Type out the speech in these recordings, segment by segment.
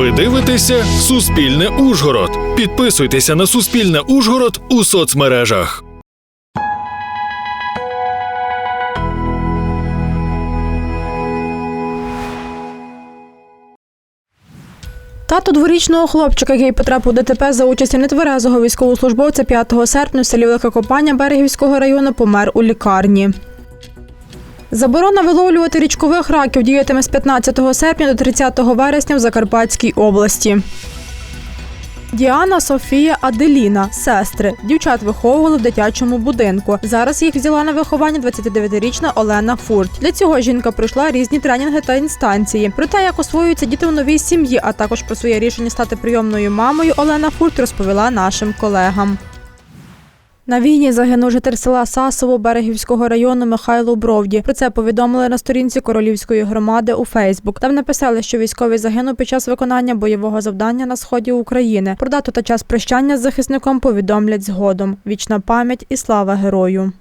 Ви дивитеся Суспільне Ужгород. Підписуйтеся на Суспільне Ужгород у соцмережах. Тато дворічного хлопчика, який потрапив ДТП за участі нетверезого військовослужбовця 5 серпня в селі Велика Копання Берегівського району помер у лікарні. Заборона виловлювати річкових раків діятиме з 15 серпня до 30 вересня в Закарпатській області. Діана, Софія, Аделіна сестри. Дівчат виховували в дитячому будинку. Зараз їх взяла на виховання 29-річна Олена Фурт. Для цього жінка пройшла різні тренінги та інстанції. Про те, як освоюються діти у новій сім'ї, а також про своє рішення стати прийомною мамою, Олена Фурт розповіла нашим колегам. На війні загинув житель села Сасово Берегівського району Михайло Бровді. Про це повідомили на сторінці королівської громади у Фейсбук. Там написали, що військовий загинув під час виконання бойового завдання на сході України. Про дату та час прощання з захисником повідомлять згодом. Вічна пам'ять і слава герою.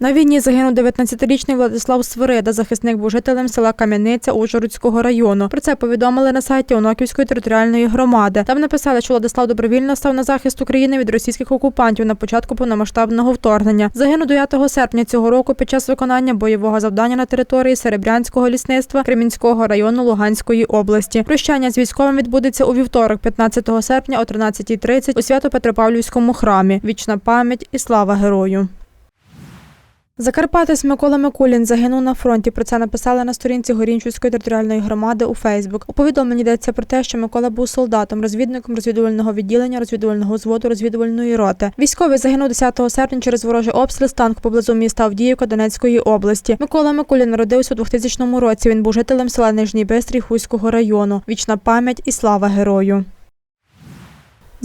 На війні загинув 19-річний Владислав Свирида. Захисник був жителем села Кам'яниця Ужгородського району. Про це повідомили на сайті Оноківської територіальної громади. Там написали, що Владислав добровільно став на захист України від російських окупантів на початку повномасштабного вторгнення. Загинув 9 серпня цього року під час виконання бойового завдання на території Серебрянського лісництва Кремінського району Луганської області. Прощання з військовим відбудеться у вівторок, 15 серпня о 13.30 у Свято-Петропавлівському храмі. Вічна пам'ять і слава герою. Закарпатець Микола Микулін загинув на фронті. Про це написали на сторінці Горінчівської територіальної громади у Фейсбук. У повідомленні йдеться про те, що Микола був солдатом, розвідником розвідувального відділення, розвідувального взводу, розвідувальної роти. Військовий загинув 10 серпня через ворожий обстріл з танку поблизу міста Авдіївка Донецької області. Микола Микулін народився у 2000 році. Він був жителем села Нижній Бистрій Хуського району. Вічна пам'ять і слава герою.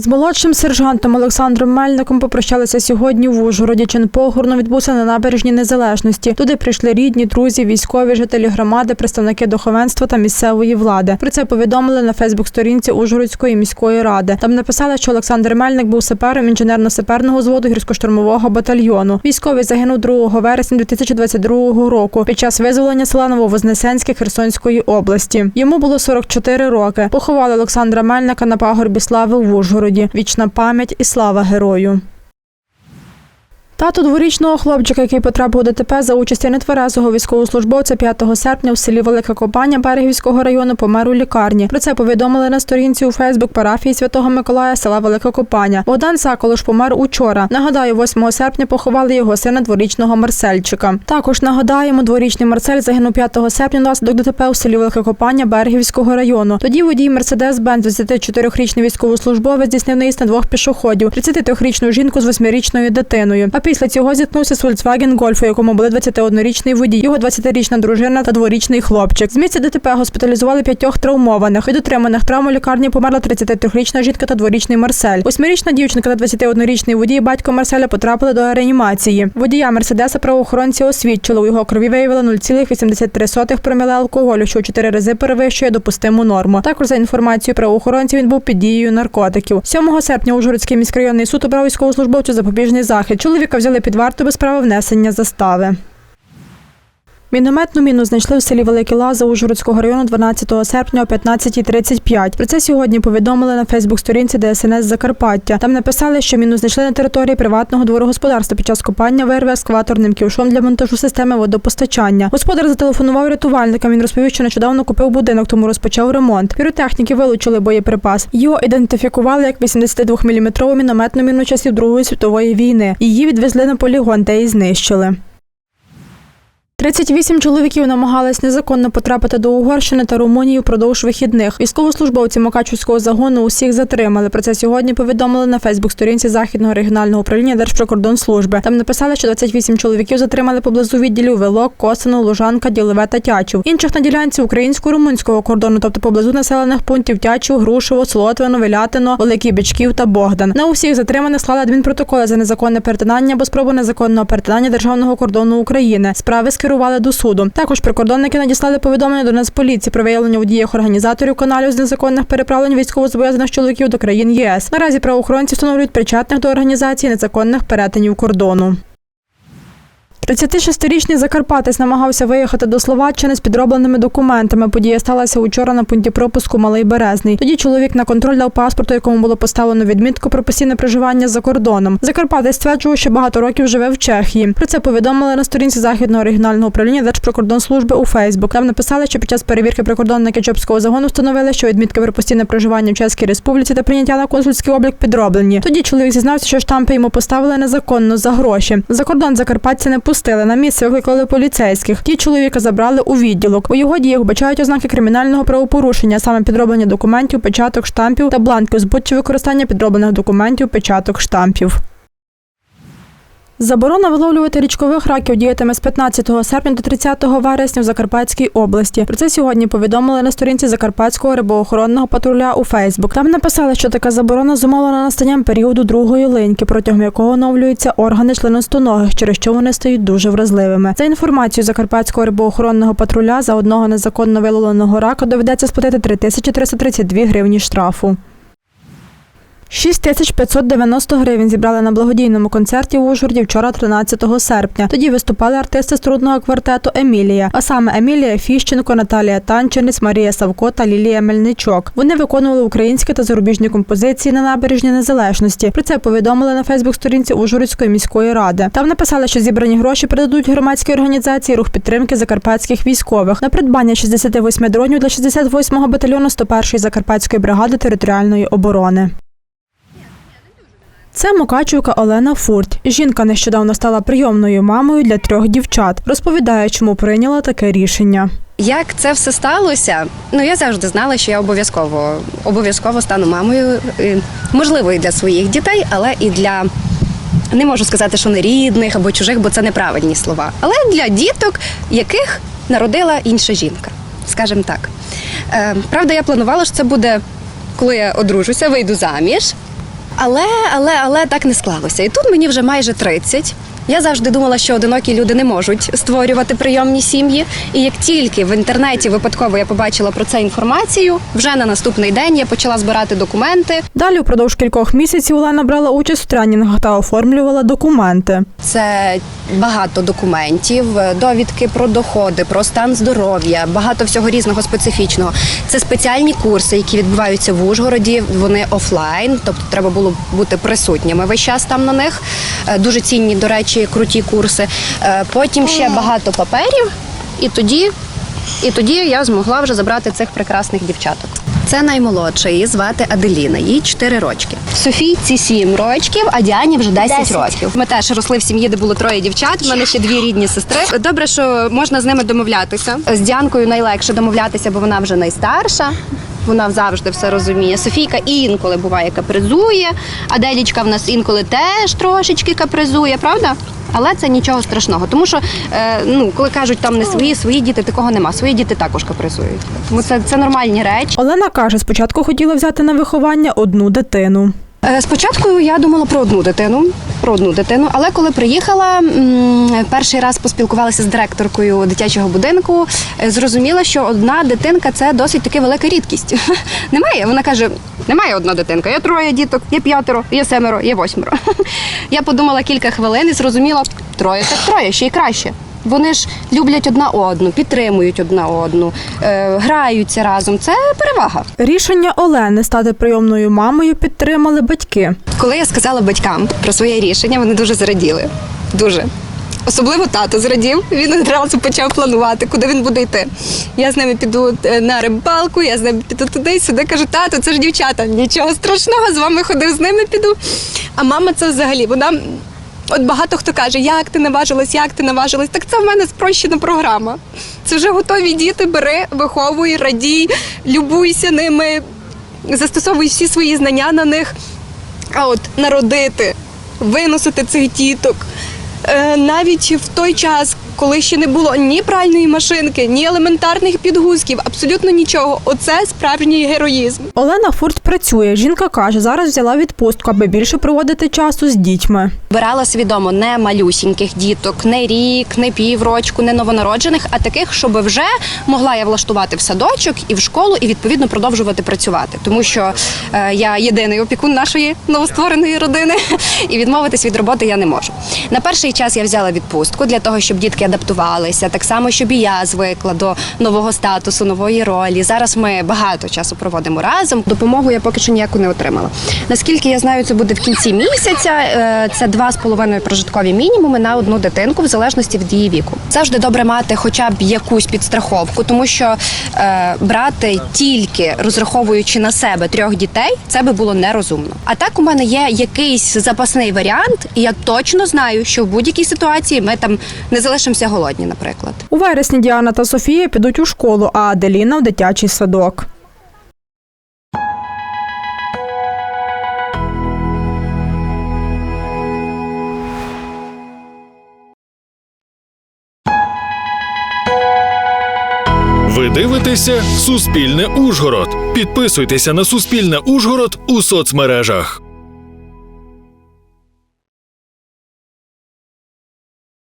З молодшим сержантом Олександром Мельником попрощалися сьогодні в Ужгороді. Чин похорону відбувся на набережній Незалежності. Туди прийшли рідні, друзі, військові, жителі громади, представники духовенства та місцевої влади. Про це повідомили на Фейсбук-сторінці Ужгородської міської ради. Там написали, що Олександр Мельник був сапером інженерно-саперного взводу гірсько-штурмового батальйону. Військовий загинув 2 вересня 2022 року під час визволення села Нововознесенське Херсонської області. Йому було 44 роки. Поховали Олександра Мельника на пагорбі слави в Ужгороді. Вічна пам'ять і слава герою. Тато дворічного хлопчика, який потрапив у ДТП за участі нетверезого військовослужбовця 5 серпня в селі Велика Копання Берегівського району помер у лікарні. Про це повідомили на сторінці у Фейсбук парафії Святого Миколая села Велика Копання. Богдан Саколош помер учора. Нагадаю, 8 серпня поховали його сина дворічного Марсельчика. Також нагадаємо, дворічний Марсель загинув 5 серпня внаслідок ДТП у селі Велика Копання Берегівського району. Тоді водій Мерседес Бенз 24-річний військовослужбовець здійснив наїзд на двох пішоходів, 33-річну жінку з 8-річною дитиною. А після цього зіткнувся з Volkswagen Golf, у якому були 21-річний водій, його 20-річна дружина та дворічний хлопчик. З місця ДТП госпіталізували п'ятьох травмованих. Від отриманих травм у лікарні померла 33-річна жінка та дворічний Марсель. Восьмирічна дівчинка та 21-річний водій батько Марселя потрапили до реанімації. Водія Мерседеса правоохоронці освідчили. У його крові виявили 0,83 проміле алкоголю, що у чотири рази перевищує допустиму норму. Також за інформацією правоохоронців він був під дією наркотиків. 7 серпня Ужгородський міськрайонний суд обрав військовослужбовцю запобіжний захід. Чоловіка взяли під варту без права внесення застави. Мінометну міну знайшли в селі Великі Лази Ужгородського району 12 серпня о 15.35. Про це сьогодні повідомили на Фейсбук-сторінці ДСНС Закарпаття. Там написали, що міну знайшли на території приватного дворогосподарства під час копання вирви ескаваторним ківшом для монтажу системи водопостачання. Господар зателефонував рятувальникам. Він розповів, що нещодавно купив будинок, тому розпочав ремонт. Піротехніки вилучили боєприпас. Його ідентифікували як 82-мм мінометну міну часів Другої світової війни. Її відвезли на полігон, де і знищили. 38 чоловіків намагались незаконно потрапити до Угорщини та Румунії впродовж вихідних. Військовослужбовці Мукачівського загону усіх затримали. Про це сьогодні повідомили на Фейсбук-сторінці Західного регіонального управління Держприкордонслужби. Там написали, що 28 чоловіків затримали поблизу відділів Вилок, Косино, Лужанка, Ділове та Тячів. Інших на ділянці українсько-румунського кордону, тобто поблизу населених пунктів Тячів, Грушево, Солотвино, Велятино, Великий Бичків та Богдан. На усіх затриманих склали адмінпротоколи за незаконне перетинання або спробу незаконного перетинання державного кордону України. Справи скерували до суду. Також прикордонники надіслали повідомлення до Нацполіції про виявлення у діях організаторів каналів з незаконних переправлень військовозобов'язаних чоловіків до країн ЄС. Наразі правоохоронці встановлюють причетних до організації незаконних перетинів кордону. 36-річний Закарпатець намагався виїхати до Словаччини з підробленими документами. Подія сталася учора на пункті пропуску Малий Березний. Тоді чоловік на контроль дав паспорту, якому було поставлено відмітку про постійне проживання за кордоном. Закарпатець стверджував, що багато років живе в Чехії. Про це повідомили на сторінці західного регіонального управління Держприкордонслужби у Фейсбук. Там написали, що під час перевірки прикордонники Чопського загону встановили, що відмітки про постійне проживання в Чеській Республіці та прийняття на консульський облік підроблені. Тоді чоловік зізнався, що штампи йому поставили незаконно за гроші. За кордон закарпатця не пустили. На місце викликали поліцейських. Ті чоловіка забрали у відділок. У його діях вбачають ознаки кримінального правопорушення, саме підроблення документів, печаток, штампів та бланків, збуття використання підроблених документів, печаток, штампів. Заборона виловлювати річкових раків діятиме з 15 серпня до 30 вересня в Закарпатській області. Про це сьогодні повідомили на сторінці Закарпатського рибоохоронного патруля у Фейсбук. Там написали, що така заборона зумовлена настанням періоду другої линьки, протягом якого оновлюються органи членостоногих, через що вони стають дуже вразливими. За інформацією Закарпатського рибоохоронного патруля за одного незаконно виловленого рака доведеться сплатити 3332 гривні штрафу. 6590 гривень зібрали на благодійному концерті в Ужгороді вчора, 13 серпня. Тоді виступали артисти з трудного квартету Емілія, а саме Емілія Фіщенко, Наталія Танченець, Марія Савко та Лілія Мельничок. Вони виконували українські та зарубіжні композиції на набережні незалежності. Про це повідомили на Фейсбук-сторінці Ужгородської міської ради. Там написали, що зібрані гроші передадуть громадській організації рух підтримки закарпатських військових на придбання 68 дронів для 68-го батальйону 101-ї закарпатської бригади територіальної оборони. Це Мукачівка Олена Фурт. Жінка нещодавно стала прийомною мамою для трьох дівчат. Розповідає, чому прийняла таке рішення. Як це все сталося? Ну я завжди знала, що я обов'язково обов'язково стану мамою. Можливо, і для своїх дітей, але і для не можу сказати, що не рідних або чужих, бо це неправильні слова. Але для діток, яких народила інша жінка, скажімо так. Е, Правда, я планувала, що це буде, коли я одружуся, вийду заміж. Але, але, але так не склалося. І тут мені вже майже 30. Я завжди думала, що одинокі люди не можуть створювати прийомні сім'ї. І як тільки в інтернеті випадково я побачила про це інформацію, вже на наступний день я почала збирати документи. Далі впродовж кількох місяців Олена брала участь в тренінгах та оформлювала документи. Це багато документів, довідки про доходи, про стан здоров'я, багато всього різного специфічного. Це спеціальні курси, які відбуваються в Ужгороді. Вони офлайн, тобто треба було бути присутніми весь час там на них. Е, Дуже цінні, до речі, круті курси. Е, Потім ще багато паперів, і тоді, і тоді я змогла вже забрати цих прекрасних дівчаток. Це наймолодша, її звати Аделіна, їй 4 рочки. Софійці 7 рочків, а Діані вже 10, 10. років. Ми теж росли в сім'ї, де було троє дівчат. У мене ще дві рідні сестри. Добре, що можна з ними домовлятися. З Діанкою найлегше домовлятися, бо вона вже найстарша. Вона завжди все розуміє. Софійка інколи буває капризує, Аделічка в нас інколи теж трошечки капризує, правда? Але це нічого страшного, тому що е, ну коли кажуть там не свої, свої діти, такого нема. Свої діти також капризують. Тому це, це нормальні речі. Олена каже, спочатку хотіла взяти на виховання одну дитину. Е, Спочатку я думала про одну дитину, про одну дитину, але коли приїхала, перший раз поспілкувалася з директоркою дитячого будинку, е, зрозуміла, що одна дитинка це досить таки велика рідкість. Немає. Вона каже: немає одна дитинка. Є троє діток, є п'ятеро, є семеро, є восьмеро. Я подумала кілька хвилин і зрозуміла, троє так троє, ще й краще. Вони ж люблять одна одну, підтримують одна одну, е, граються разом. Це перевага. Рішення Олени стати прийомною мамою підтримали батьки. Коли я сказала батькам про своє рішення, вони дуже зраділи. Дуже. Особливо тато зрадів. Він одразу почав планувати, куди він буде йти. Я з ними піду е, на рибалку, я з ними піду туди сюди. Кажу, тато, це ж дівчата. Нічого страшного, з вами ходив, з ними піду. А мама це взагалі, вона. От багато хто каже, як ти наважилась, як ти наважилась. Так це в мене спрощена програма. Це вже готові діти, бери, виховуй, радій, любуйся ними, застосовуй всі свої знання на них. А от народити, виносити цих діток. Е, навіть в той час, коли ще не було ні пральної машинки, ні елементарних підгузків, абсолютно нічого. Оце справжній героїзм. Олена Фурт працює. Жінка каже, зараз взяла відпустку, аби більше проводити часу з дітьми. Брала свідомо не малюсіньких діток, не рік, не піврочку, не новонароджених, а таких, щоб вже могла я влаштувати в садочок і в школу, і відповідно продовжувати працювати. Тому що е, я єдиний опікун нашої новоствореної родини, і відмовитись від роботи я не можу. На перший час я взяла відпустку для того, щоб дітки адаптувалися, так само, щоб і я звикла до нового статусу, нової ролі. Зараз ми багато часу проводимо разом. Допомогу я поки що ніяку не отримала. Наскільки я знаю, це буде в кінці місяця. Е, Це два з половиною прожиткові мінімуми на одну дитинку, в залежності від її віку. Завжди добре мати хоча б якусь підстраховку, тому що е, брати тільки розраховуючи на себе трьох дітей, це би було нерозумно. А так у мене є якийсь запасний варіант, і я точно знаю, що в будь-якій ситуації ми там не залишимося голодні, наприклад. У вересні Діана та Софія підуть у школу, а Аделіна в дитячий садок. Ви дивитеся Суспільне Ужгород. Підписуйтеся на Суспільне Ужгород у соцмережах.